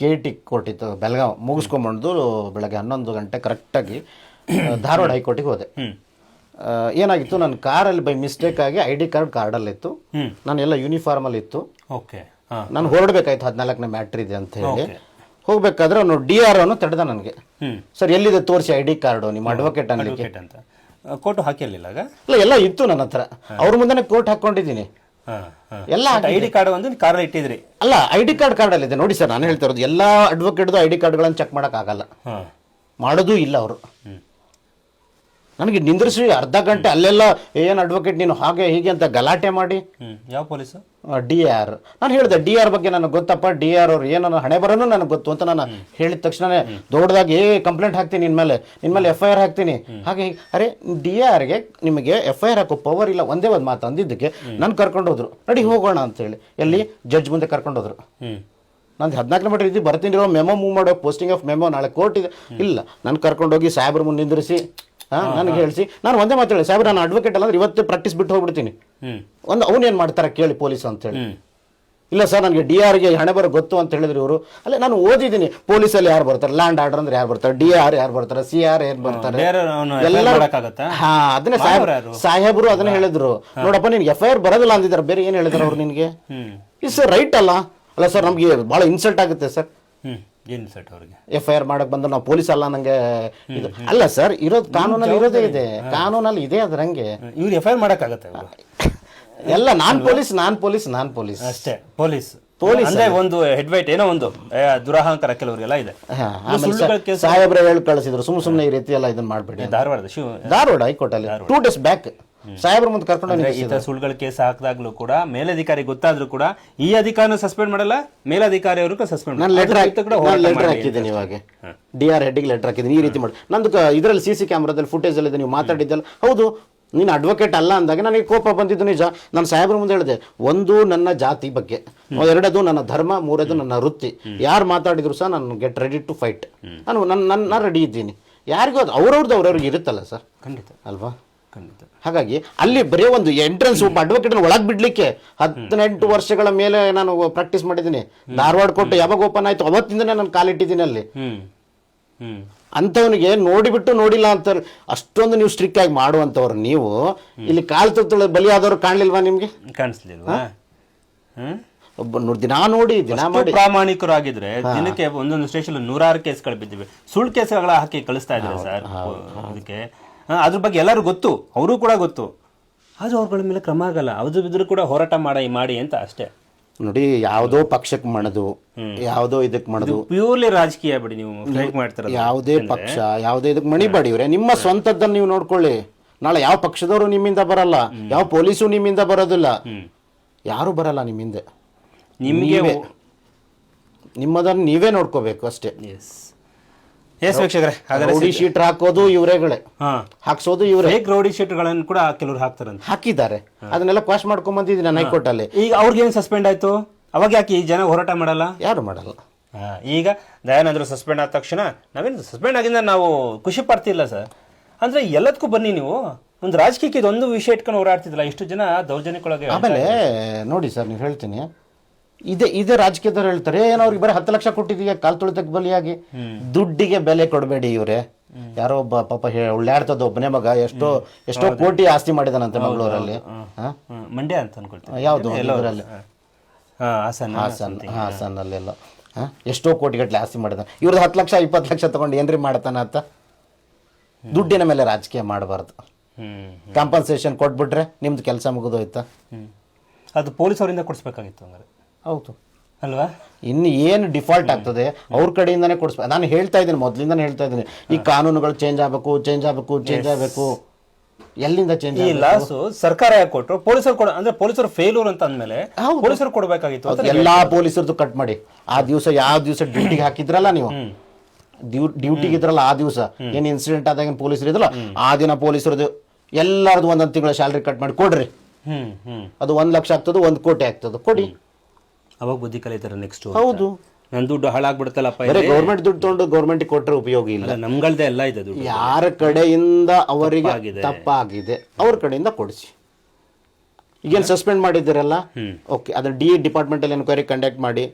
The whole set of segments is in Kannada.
ಕೆ ಟಿ ಕೋರ್ಟ್ ಇತ್ತು ಬೆಳಗಾವ್ ಮುಗಿಸ್ಕೊಂಬಂದು ಬೆಳಗ್ಗೆ ಹನ್ನೊಂದು ಗಂಟೆ ಕರೆಕ್ಟಾಗಿ ಧಾರವಾಡ ಹೈಕೋರ್ಟಿಗೆ ಹೋದೆ. ಏನಾಗಿತ್ತು ನನ್ನ ಕಾರಲ್ಲಿ ಬೈ ಮಿಸ್ಟೇಕ್ ಆಗಿ ಐ ಡಿ ಕಾರ್ಡ್ ಕಾರ್ಡಲ್ಲಿತ್ತು. ನಾನು ಎಲ್ಲ ಯೂನಿಫಾರ್ಮಲ್ಲಿ ಇತ್ತು ಓಕೆ ನಾನು ಹೊರಡ್ಬೇಕಾಯ್ತು ಹದಿನಾಲ್ಕನೇ ಮ್ಯಾಟ್ರ್ ಇದೆ ಅಂತ ಹೇಳಿ. ಹೋಗ್ಬೇಕಾದ್ರೆ ಅವನು ಡಿ ಆರ್ ಅವನು ತಡೆದ ನನಗೆ. ಸರ್ ಎಲ್ಲಿದೆ ತೋರಿಸಿ ಐ ಡಿ ಕಾರ್ಡು ನಿಮ್ಮ ಅಡ್ವೊಕೇಟ್ ಅನ್ಲಿಕ್ಕೆ ಅಂತ. ಕೋರ್ಟ್ ಹಾಕಿರಲಿಲ್ಲ ಇಲ್ಲ ಎಲ್ಲ ಇತ್ತು ನನ್ನ ಹತ್ರ. ಅವ್ರ ಮುಂದೆನೆ ಕೋರ್ಟ್ ಹಾಕೊಂಡಿದ್ದೀನಿ ಎಲ್ಲ ಐ ಡಿ ಕಾರ್ಡ್ ಒಂದು ಕಾರ್ಡ್ ಇಟ್ಟಿದ್ರಿ. ಅಲ್ಲ ಐ ಡಿ ಕಾರ್ಡ್ ಕಾರ್ಡಲ್ಲಿದೆ ನೋಡಿ ಸರ್ ನಾನು ಹೇಳ್ತಾ ಇರೋದು ಎಲ್ಲ ಅಡ್ವೊಕೇಟ್ದು ಐ ಡಿ ಕಾರ್ಡ್ಗಳನ್ನು ಚೆಕ್ ಮಾಡೋಕ್ಕಾಗಲ್ಲ ಹಾಂ. ಮಾಡೋದೂ ಇಲ್ಲ ಅವರು. ನನಗೆ ನಿಂದ್ರಿಸಿ ಅರ್ಧ ಗಂಟೆ ಅಲ್ಲೆಲ್ಲ ಏನು ಅಡ್ವೊಕೇಟ್ ನೀನು ಹಾಗೆ ಹೀಗೆ ಅಂತ ಗಲಾಟೆ ಮಾಡಿ? ಯಾವ ಪೊಲೀಸ್ ಡಿ ಆರ್. ನಾನು ಹೇಳಿದೆ ಡಿ ಆರ್ ಬಗ್ಗೆ ನನಗೆ ಗೊತ್ತಪ್ಪ ಡಿ ಆರ್ ಅವ್ರು ಏನೋ ಹಣೆ ಬರೋನು ನನಗೆ ಗೊತ್ತು ಅಂತ ನಾನು ಹೇಳಿದ ತಕ್ಷಣನೇ ದೊಡ್ಡದಾಗಿ ಏ ಕಂಪ್ಲೇಂಟ್ ಹಾಕ್ತೀನಿ ನಿನ್ನ ಮೇಲೆ ನಿನ್ನ ಮೇಲೆ ಎಫ್ ಐ ಆರ್ ಹಾಕ್ತೀನಿ ಹಾಗೆ. ಅರೆ ಡಿ ಆರ್ಗೆ ನಿಮಗೆ ಎಫ್ ಐ ಆರ್ ಹಾಕೋ ಪವರ್ ಇಲ್ಲ ಒಂದೇ ಒಂದು ಮಾತು ಅಂದಿದ್ದಕ್ಕೆ ನಾನು ಕರ್ಕೊಂಡು ಹೋದ್ರು. ನಡಿ ಹೋಗೋಣ ಅಂತೇಳಿ ಎಲ್ಲಿ? ಜಡ್ಜ್ ಮುಂದೆ ಕರ್ಕೊಂಡು ಹೋದ್ರು. ಹ್ಞೂ ನಂದು ಹದಿನಾಲ್ಕು ಮೀಟರ್ ಇದ್ದು ಬರ್ತೀನಿ ಮೆಮೋ ಮೂವ್ ಮಾಡೋ ಪೋಸ್ಟಿಂಗ್ ಆಫ್ ಮೆಮೋ ನಾಳೆ ಕೋರ್ಟ್ ಇದೆ. ಇಲ್ಲ ನಾನು ಕರ್ಕೊಂಡೋಗಿ ಸಾಹೇಬ್ರ ಮುಂದೆ ನಿಂದ್ರಿಸಿ ಹಾಂ ನನಗೆ ಹೇಳಿಸಿ. ನಾನು ಒಂದೇ ಮಾತು ಹೇಳಿ ಸಾಹೇಬ್ರ ನಾನು ಅಡ್ವೊಕೇಟ್ ಅಲ್ಲ ಅಂದ್ರೆ ಇವತ್ತು ಪ್ರಾಕ್ಟೀಸ್ ಬಿಟ್ಟು ಹೋಗ್ಬಿಡ್ತೀನಿ. ಒಂದು ಅವ್ನು ಏನು ಮಾಡ್ತಾರೆ ಕೇಳಿ ಪೊಲೀಸ್ ಅಂತೇಳಿ ಹೇಳಿ. ಇಲ್ಲ ಸರ್ ನನಗೆ ಡಿ ಆರ್ಗೆ ಹಣೆ ಬರೋ ಗೊತ್ತು ಅಂತ ಹೇಳಿದ್ರು ಇವರು. ಅಲ್ಲ ನಾನು ಓದಿದ್ದೀನಿ. ಪೊಲೀಸಲ್ಲಿ ಯಾರು ಬರ್ತಾರೆ? ಲ್ಯಾಂಡ್ ಆರ್ಡರ್ ಅಂದ್ರೆ ಯಾರು ಬರ್ತಾರೆ? ಡಿ ಆರ್ ಯಾರು ಬರ್ತಾರೆ? ಸಿ ಆರ್ ಯಾರು ಬರ್ತಾರೆ? ಹಾ ಅದನ್ನೇ ಸಾಹೇಬ್ ಮಾಡೋರು ಯಾರು? ಸಾಹೇಬರು ಅದನ್ನ ಹೇಳಿದ್ರು. ನೋಡಪ್ಪ ನಿನ್ಗೆ ಎಫ್ ಐ ಆರ್ ಬರೋದಿಲ್ಲ ಅಂದಿದ್ದಾರೆ ಬೇರೆ ಏನು ಹೇಳಿದ್ರು ಅವ್ರು ನಿನಗೆ? ಇಸ್ ರೈಟ್ ಅಲ್ಲ? ಅಲ್ಲ ಸರ್ ನಮಗೆ ಭಾಳ ಇನ್ಸಲ್ಟ್ ಆಗುತ್ತೆ ಸರ್ ಹ್ಞೂ ಏನು ಸೆಟ್ ಅವ್ರಿಗೆ ಎಫ್ ಐ ಆರ್ ಮಾಡಕ್ ಬಂದ್ರೆ ನಾವು ಪೊಲೀಸ್ ಅಲ್ಲ ನಂಗೆ ಇದು. ಅಲ್ಲ ಸರ್ ಇರೋದು ಕಾನೂನಲ್ಲಿ ಇರೋದೇ ಇದೆ. ಕಾನೂನಲ್ಲಿ ಇದೆ ಅದ್ರ ಹಂಗೆ ಇವ್ರು ಎಫ್ ಐ ಆರ್ ಮಾಡಕ್ಕಾಗತ್ತೆ ಎಲ್ಲ ನಾನ್ ಪೊಲೀಸ್ ನಾನ್ ಪೊಲೀಸ್ ನಾನ್ ಪೊಲೀಸ್. ಅಷ್ಟೇ ಪೊಲೀಸ್. ಪೊಲೀಸ್ ಅಂದ್ರೆ ಒಂದು ಹೆಡ್ ವೈಟ್ ಏನೋ ಒಂದು ದುರಹಂಕಾರ ಕೆಲವರಿಗೆಲ್ಲ ಇದೆ. ಸಾಹೇಬ್ರ ಹೇಳಿ ಕಳಿಸಿದ್ರು ಸುಮ್ ಸುಮ್ನೆ ಈ ರೀತಿ ಎಲ್ಲ ಇದನ್ನ ಮಾಡ್ಬೇಡಿ ಧಾರವಾಡ ಧಾರವಾಡ ಹೈಕೋರ್ಟ್ ಅಲ್ಲಿ ಟೂ ಡೇಸ್ ಬ್ಯಾಕ್ ಸಾಹೇಬ್ರ ಮುಂದೆ ಕರ್ಕೊಂಡು ಸುಳ್ಳುಗಳ ಕೇಸ್ ಹಾಕಿದಾಗ್ಲೂ ಕೂಡ ಮೇಲಧಿಕಾರಿ ಗೊತ್ತಾದ್ರೂ ಕೂಡ ಈ ಅಧಿಕಾರನ ಸಸ್ಪೆಂಡ್ ಮಾಡಲ್ಲ ಮೇಲಧಿಕಾರಿ ಅವರು ಸಸ್ಪೆಂಡ್ ನಾನು ಲೆಟರ್ ಲೆಟರ್ ಹಾಕಿದ್ದೀನಿ ಇವಾಗ ಡಿ ಆರ್ ಹೆಡ್ಗೆ ಲೆಟರ್ ಹಾಕಿದ್ದೀನಿ ಈ ರೀತಿ ಮಾಡಿ. ನಂದು ಇದರಲ್ಲಿ ಸಿ ಸಿ ಕ್ಯಾಮ್ರಾದಲ್ಲಿ ಫುಟೇಜ್ ಅಲ್ಲಿ ಇದೆ ನೀವು ಮಾತಾಡಿದ್ದಲ್ಲ ಹೌದು ನೀನು ಅಡ್ವೊಕೇಟ್ ಅಲ್ಲ ಅಂದಾಗ ನನಗೆ ಕೋಪ ಬಂದಿದ್ದು ನಿಜ. ನಾನು ಸಾಹೇಬ್ರ ಮುಂದೆ ಹೇಳಿದೆ ಒಂದು ನನ್ನ ಜಾತಿ ಬಗ್ಗೆ ಎರಡದು ನನ್ನ ಧರ್ಮ ಮೂರದು ನನ್ನ ವೃತ್ತಿ. ಯಾರು ಮಾತಾಡಿದ್ರು ಸಹ ನಾನು ಗೆಟ್ ರೆಡಿ ಟು ಫೈಟ್ ನಾನು ನನ್ನ ನಾನು ರೆಡಿ ಇದ್ದೀನಿ. ಯಾರಿಗೂ ಅದು ಅವ್ರವ್ರದ್ದು ಅವ್ರವ್ರಿಗೆ ಇರುತ್ತಲ್ಲ ಸರ್? ಖಂಡಿತ. ಅಲ್ವಾ? ಖಂಡಿತ ಹಾಗಾಗಿ ಅಲ್ಲಿ ಬರೀ ಒಂದು ಎಂಟ್ರೆನ್ಸ್ ಒಬ್ಬ ಅಡ್ವೊಕೇಟ್ ಒಳಗ್ ಬಿಡ್ಲಿಕ್ಕೆ ಹದಿನೆಂಟು ವರ್ಷಗಳ ಮೇಲೆ ನಾನು ಪ್ರಾಕ್ಟೀಸ್ ಮಾಡಿದ್ದೀನಿ. ಧಾರವಾಡ ಕೊಟ್ಟು ಯಾವಾಗ ಓಪನ್ ಆಯ್ತು ಅವತ್ತಿಂದನೇ ನಾನು ಕಾಲಿಟ್ಟಿದ್ದೀನಿ ಅಲ್ಲಿ. ಅಂಥವನಿಗೆ ನೋಡಿಬಿಟ್ಟು ನೋಡಿಲ್ಲ ಅಂತ ಅಷ್ಟೊಂದು ನೀವು ಸ್ಟ್ರಿಕ್ ಆಗಿ ಮಾಡುವಂಥವ್ರು ನೀವು. ಇಲ್ಲಿ ಕಾಲು ತುತ್ತಳ ಬಲಿಯಾದವ್ರು ಕಾಣ್ಲಿಲ್ವಾ ನಿಮ್ಗೆ? ಕಾಣಿಸ್ಲಿಲ್ವಾ? ಒಬ್ಬ ನೋಡಿ ದಿನಾ ನೋಡಿ ದಿನ ಮಾಡಿ. ಪ್ರಾಮಾಣಿಕರು ಆಗಿದ್ರೆ ದಿನಕ್ಕೆ ಒಂದೊಂದು ಸ್ಟೇಷನ್ ನೂರಾರು ಕೇಸ್ಗಳು ಬಿದ್ದಿವೆ. ಸುಳ್ಳು ಕೇಸ್ಗಳ ಹಾಕಿ ಕಳಿಸ್ತಾ ಇದ್ದಾರೆ ಸರ್. ಅದಕ್ಕೆ ಅದ್ರ ಬಗ್ಗೆ ಎಲ್ಲರೂ ಗೊತ್ತು. ಅವರು ಕೂಡ ಗೊತ್ತು. ಆದರೂ ಅವ್ರಗಳ ಮೇಲೆ ಕ್ರಮ ಆಗಲ್ಲ. ಅದ್ರ ಬಿದ್ದರೂ ಕೂಡ ಹೋರಾಟ ಮಾಡಿ ಮಾಡಿ ಅಂತ ಅಷ್ಟೇ. ನೋಡಿ ಯಾವುದೋ ಪಕ್ಷಕ್ಕೆ ಮಾಡೋದು ಯಾವುದೋ ಇದಕ್ಕೆ ಮಾಡೋದು. ಪ್ಯೂರ್ಲಿ ರಾಜಕೀಯ ಬಿಡಿ ನೀವು. ಮಾಡ್ತಾರೆ ಯಾವುದೇ ಪಕ್ಷ ಯಾವುದೇ ಇದಕ್ಕೆ ಮಣಿಬೇಡಿ ಇವ್ರೆ. ನಿಮ್ಮ ಸ್ವಂತದ್ದನ್ನು ನೀವು ನೋಡ್ಕೊಳ್ಳಿ. ನಾಳೆ ಯಾವ ಪಕ್ಷದವರು ನಿಮ್ಮಿಂದ ಬರಲ್ಲ ಯಾವ ಪೊಲೀಸು ನಿಮ್ಮಿಂದ ಬರೋದಿಲ್ಲ. ಯಾರು ಬರಲ್ಲ ನಿಮ್ಮಿಂದ ನಿಮಗೆ ನಿಮ್ಮದನ್ನು ನೀವೇ ನೋಡ್ಕೋಬೇಕು ಅಷ್ಟೇ. ಎಸ್ ವೀಕ್ಷಕರೇ ರೌಡಿ ಶೀಟ್ ಹಾಕೋದು ಇವರೇಗಳೇ ಹಾ. ಹಾಕ್ಸೋದು ಇವರೇ. ಫೇಕ್ ರೌಡಿ ಶೀಟ್ಗಳನ್ನು ಕೂಡ ಕೆಲವರು ಹಾಕ್ತಾರಂತೆ. ಹಾಕಿದ್ದಾರೆ. ಅದನ್ನೆಲ್ಲ ಕ್ವಾಶ್ ಮಾಡ್ಕೊಂಡ್ ಬಂದಿದ್ದೀನಿ ನಾನು ಹೈಕೋರ್ಟ್ ಅಲ್ಲಿ ಈಗ ಅವ್ರಿಗೇನು ಸಸ್ಪೆಂಡ್ ಆಯ್ತು? ಅವಾಗ ಯಾಕೆ ಈ ಜನ ಹೋರಾಟ ಮಾಡಲ್ಲ? ಯಾರು ಮಾಡಲ್ಲ. ಈಗ ದಯಾನಂದ್ರು ಸಸ್ಪೆಂಡ್ ಆದ ತಕ್ಷಣ ನಾವೇನು ಸಸ್ಪೆಂಡ್ ಆಗಿಂದ ನಾವು ಖುಷಿ ಪಡ್ತಿಲ್ಲ ಸರ್. ಅಂದ್ರೆ ಎಲ್ಲದಕ್ಕೂ ಬನ್ನಿ ನೀವು. ಒಂದು ರಾಜಕೀಯಕ್ಕೆ ಇದೊಂದು ವಿಷಯ ಇಟ್ಕೊಂಡು ಹೋರಾಡ್ತಿದ್ದಿಲ್ಲ ಇಷ್ಟು ಜನ ದೌರ್ಜನ್ಯಕ್ಕೊಳಗೆ ಆಮೇಲೆ ನೋಡಿ ಸರ್ ನೀವು ಹೇಳ್ತೀನಿ. ಇದೇ ಇದೇ ರಾಜಕೀಯದವ್ರು ಹೇಳ್ತಾರೆ ಏನೋ ಅವ್ರಿಗೆ ಬರೀ ಹತ್ತು ಲಕ್ಷ ಕೊಟ್ಟಿದೀಯ ಕಾಲ್ ತುಳಿತಕ್ಕೆ ಬಲಿಯಾಗಿ. ದುಡ್ಡಿಗೆ ಬೆಲೆ ಕೊಡಬೇಡಿ ಇವ್ರೆ. ಯಾರೋ ಒಬ್ಬ ಪಾಪ ಉಳ್ಳಾಡ್ತದ ಒಬ್ಬನೇ ಮಗ ಎಷ್ಟೋ ಎಷ್ಟೋ ಕೋಟಿ ಆಸ್ತಿ ಮಾಡಿದಾನಂತೆ ಮಂಗಳೂರಲ್ಲಿ. ಹಾ? ಮಂಡ್ಯ ಅಂತ ಅನ್ಕೊಳ್ತೀನಿ. ಯಾವುದು? ಹಾಸನ ಹಾಸನ್ ಹಾಸನಲ್ಲೆಲ್ಲ? ಎಷ್ಟೋ ಕೋಟಿಗಟ್ಟಲೆ ಆಸ್ತಿ ಮಾಡಿದಾನೆ. ಇವ್ರದ್ದು ಹತ್ತು ಲಕ್ಷ ಇಪ್ಪತ್ತು ಲಕ್ಷ ತಗೊಂಡು ಏನ್ರಿ ಮಾಡ್ತಾನ ಅಂತ? ದುಡ್ಡಿನ ಮೇಲೆ ರಾಜಕೀಯ ಮಾಡಬಾರ್ದು. ಕಾಂಪನ್ಸೇಷನ್ ಕೊಟ್ಬಿಟ್ರೆ ನಿಮ್ದು ಕೆಲಸ ಮುಗಿದೋಯ್ತಾ? ಅದು ಪೊಲೀಸ್ ಅವರಿಂದ ಕೊಡಿಸ್ಬೇಕಾಗಿತ್ತು ಹಂಗಾರೆ. ಹೌದು. ಅಲ್ವಾ? ಇನ್ನು ಏನು ಡಿಫಾಲ್ಟ್ ಆಗ್ತದೆ ಅವ್ರ ಕಡೆಯಿಂದನೇ ಕೊಡಿಸ್ಬೇಕು ನಾನು ಹೇಳ್ತಾ ಇದ್ದೀನಿ ಮೊದಲಿಂದನೇ ಹೇಳ್ತಾ ಇದ್ದೀನಿ. ಈ ಕಾನೂನುಗಳು ಚೇಂಜ್ ಆಗಬೇಕು ಚೇಂಜ್ ಆಗಬೇಕು ಚೇಂಜ್ ಆಗಬೇಕು. ಎಲ್ಲಿಂದ ಚೇಂಜ್ ಈ ಲಾಸು ಸರ್ಕಾರ ಯಾಕೆ ಕೊಟ್ಟರು ಪೊಲೀಸರು ಕೊಡ ಅಂದ್ರೆ ಪೊಲೀಸರು ಫೇಲ್ಯೂರ್ ಅಂತ ಅಂದಮೇಲೆ ಪೊಲೀಸರು ಕೊಡಬೇಕಾಗಿತ್ತು ಅಂತ ಎಲ್ಲಾ ಪೊಲೀಸರದ್ದು ಕಟ್ ಮಾಡಿ. ಆ ದಿವಸ ಯಾವ ದಿವಸ ಡ್ಯೂಟಿಗೆ ಹಾಕಿದ್ರಲ್ಲ ನೀವು? ಡ್ಯೂಟಿಗೆ ಇದ್ರಲ್ಲ ಆ ದಿವಸ? ಏನು ಇನ್ಸಿಡೆಂಟ್ ಆದಾಗ ಪೊಲೀಸರು ಇದ್ರಲ್ಲ? ಆ ದಿನ ಪೊಲೀಸರದ್ದು ಎಲ್ಲರದು ಒಂದೊಂದು ತಿಂಗಳ ಸ್ಯಾಲ್ರಿ ಕಟ್ ಮಾಡಿ ಕೊಡ್ರಿ. ಹ್ಮ್ ಹ್ಮ್. ಅದು ಒಂದ್ ಲಕ್ಷ ಆಗ್ತದೆ ಒಂದ್ ಕೋಟಿ ಆಗ್ತದೆ. ಕೊಡಿ. ಅವಾಗ ಬುದ್ಧಿ ಕಲಿತಾರೆ ನೆಕ್ಸ್ಟ್ ಹೌದು. ನನ್ನ ದುಡ್ಡು ಹಾಳಾಗ್ಬಿಡ್ತಲ್ಲಪ್ಪ ಬರೀ. ಗೌರ್ಮೆಂಟ್ ದುಡ್ಡು ತೊಗೊಂಡು ಗೌರ್ಮೆಂಟ್ ಕೊಟ್ಟರೆ ಉಪಯೋಗ ಇಲ್ಲ. ನಮ್ಗಳದೇ ಎಲ್ಲ ಇದೆ ದುಡ್ಡು. ಯಾರ ಕಡೆಯಿಂದ ಅವರಿಗೆ ತಪ್ಪಾಗಿದೆ. ಅವ್ರ ಕಡೆಯಿಂದ ಕೊಡಿಸಿ. ಈಗೇನು ಸಸ್ಪೆಂಡ್ ಮಾಡಿದ್ದೀರಲ್ಲ? ಓಕೆ ಅದನ್ನ ಡಿ ಡಿಪಾರ್ಟ್ಮೆಂಟಲ್ಲಿ ಎನ್ಕ್ವೈರಿ ಕಂಡಕ್ಟ್ ಮಾಡಿ.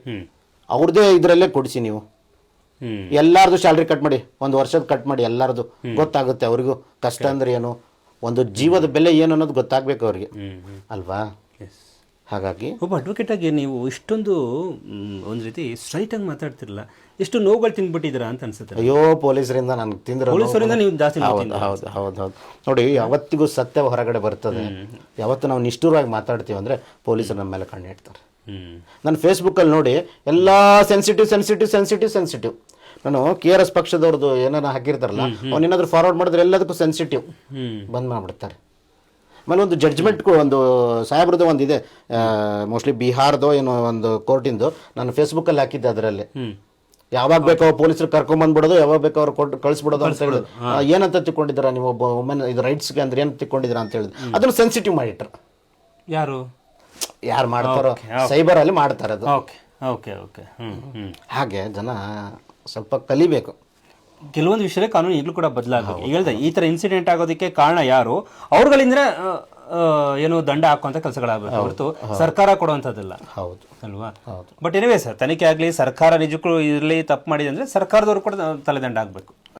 ಅವ್ರದೇ ಇದರಲ್ಲೇ ಕೊಡಿಸಿ ನೀವು. ಎಲ್ಲಾರ್ದು ಸ್ಯಾಲ್ರಿ ಕಟ್ ಮಾಡಿ ಒಂದು ವರ್ಷದ ಕಟ್ ಮಾಡಿ ಎಲ್ಲಾರ್ದು. ಗೊತ್ತಾಗುತ್ತೆ ಅವ್ರಿಗೂ. ಕಷ್ಟ ಅಂದ್ರೆ ಏನು? ಒಂದು ಜೀವದ ಬೆಲೆ ಏನು ಅನ್ನೋದು ಗೊತ್ತಾಗ್ಬೇಕು ಅವ್ರಿಗೆ. ಅಲ್ವಾ? ಹಾಗಾಗಿ ಒಬ್ಬ ಅಡ್ವೊಕೇಟ್ ಆಗಿ ನೀವು ಇಷ್ಟೊಂದು ಒಂದು ರೀತಿ ಸ್ಟ್ರೈಟ್ ಆಗಿ ಮಾತಾಡ್ತಿರಲ್ಲ ಎಷ್ಟು ನೋವುಗಳು ತಿಂದ್ಬಿಟ್ಟಿದ್ದೀರಾ ಅಂತ ಅನ್ಸುತ್ತೆ ಅಯ್ಯೋ ಪೊಲೀಸರಿಂದ ನಾನು ತಿಂದ್ರೆ ಪೊಲೀಸರಿಂದ ನೀವು ಜಾಸ್ತಿ ಹೌದು ಹೌದು ಹೌದು ಹೌದು. ನೋಡಿ ಯಾವತ್ತಿಗೂ ಸತ್ಯ ಹೊರಗಡೆ ಬರ್ತದೆ. ಯಾವತ್ತು ನಾವು ನಿಷ್ಠುರವಾಗಿ ಮಾತಾಡ್ತೀವಿ ಅಂದರೆ ಪೊಲೀಸರು ನಮ್ಮ ಮೇಲೆ ಕಣ್ಣಿಡ್ತಾರೆ ಇಡ್ತಾರೆ ನಾನು ಫೇಸ್ಬುಕ್ಕಲ್ಲಿ ನೋಡಿ ಎಲ್ಲ ಸೆನ್ಸಿಟಿವ್ ಸೆನ್ಸಿಟಿವ್ ಸೆನ್ಸಿಟಿವ್ ಸೆನ್ಸಿಟಿವ್ ನಾನು ಕೆ ಆರ್ ಎಸ್ ಪಕ್ಷದವ್ರದ್ದು ಏನಾರ ಹಾಕಿರ್ತಾರಲ್ಲ ಅವನೇನಾದ್ರೂ ಫಾರ್ವರ್ಡ್ ಮಾಡಿದ್ರೆ ಎಲ್ಲದಕ್ಕೂ ಸೆನ್ಸಿಟಿವ್ ಬಂದ್ ಮಾಡ್ಬಿಡ್ತಾರೆ. ಆಮೇಲೆ ಒಂದು ಜಡ್ಜ್ಮೆಂಟ್ ಒಂದು ಸಾಹೇಬ್ರದ್ದು ಒಂದಿದೆ. ಮೋಸ್ಟ್ಲಿ ಬಿಹಾರ್ದೋ ಏನೋ ಒಂದು ಕೋರ್ಟಿಂದು. ನಾನು ಫೇಸ್ಬುಕ್ಕಲ್ಲಿ ಹಾಕಿದ್ದೆ ಅದರಲ್ಲಿ. ಯಾವಾಗ ಬೇಕೋ ಪೊಲೀಸರು ಕರ್ಕೊಂಬಂದ್ಬಿಡೋದು ಯಾವಾಗ ಬೇಕೋ ಅವ್ರು ಕೊಟ್ಟು ಕಳಿಸ್ಬಿಡೋದು ಅಂತ ಹೇಳಿದ್ರು. ಏನಂತ ತಿಳ್ಕೊಂಡಿದ್ದೀರಾ ನೀವು ಒಬ್ಬ ವುಮೆನ್ ಇದು ರೈಟ್ಸ್ಗೆ ಅಂದ್ರೆ ಏನು ತಿಳ್ಕೊಂಡಿದ್ದೀರಾ ಅಂತ ಹೇಳಿದ್ರು. ಅದನ್ನು ಸೆನ್ಸಿಟಿವ್ ಮಾಡಿಟ್ರು. ಯಾರು? ಯಾರು ಮಾಡ್ತಾರೋ? ಸೈಬರ್ ಅಲ್ಲಿ ಮಾಡ್ತಾರೆ ಅದು ಓಕೆ ಓಕೆ ಓಕೆ. ಹಾಗೆ ಜನ ಸ್ವಲ್ಪ ಕಲಿಬೇಕು. ಕೆಲವೊಂದು ವಿಷಯ ಕಾನೂನು ಈಗಲೂ ಕೂಡ ಬದಲಾಗಬೇಕು ಈಗ ಹೇಳ್ದೆ ಈ ತರ ಇನ್ಸಿಡೆಂಟ್ ಆಗೋದಕ್ಕೆ ಕಾರಣ ಯಾರು? ಅವ್ರಗಳಿಂದ ಏನು ದಂಡ ಹಾಕುವಂತ ಕೆಲಸಗಳಾಗಬೇಕು. ಹೊರತು ಸರ್ಕಾರ ಕೊಡುವಂಥದ್ದಲ್ಲ. ಹೌದು ಅಲ್ವಾ? ಬಟ್ ಎನಿವೇ ಸರ್ ತನಿಖೆ ಆಗಲಿ ಸರ್ಕಾರ ನಿಜಕ್ಕೂ ಇರಲಿ ತಪ್ಪು ಮಾಡಿದೆ ಅಂದ್ರೆ ಸರ್ಕಾರದವರು ಕೂಡ ತಲೆದಂಡ ಆಗಬೇಕು.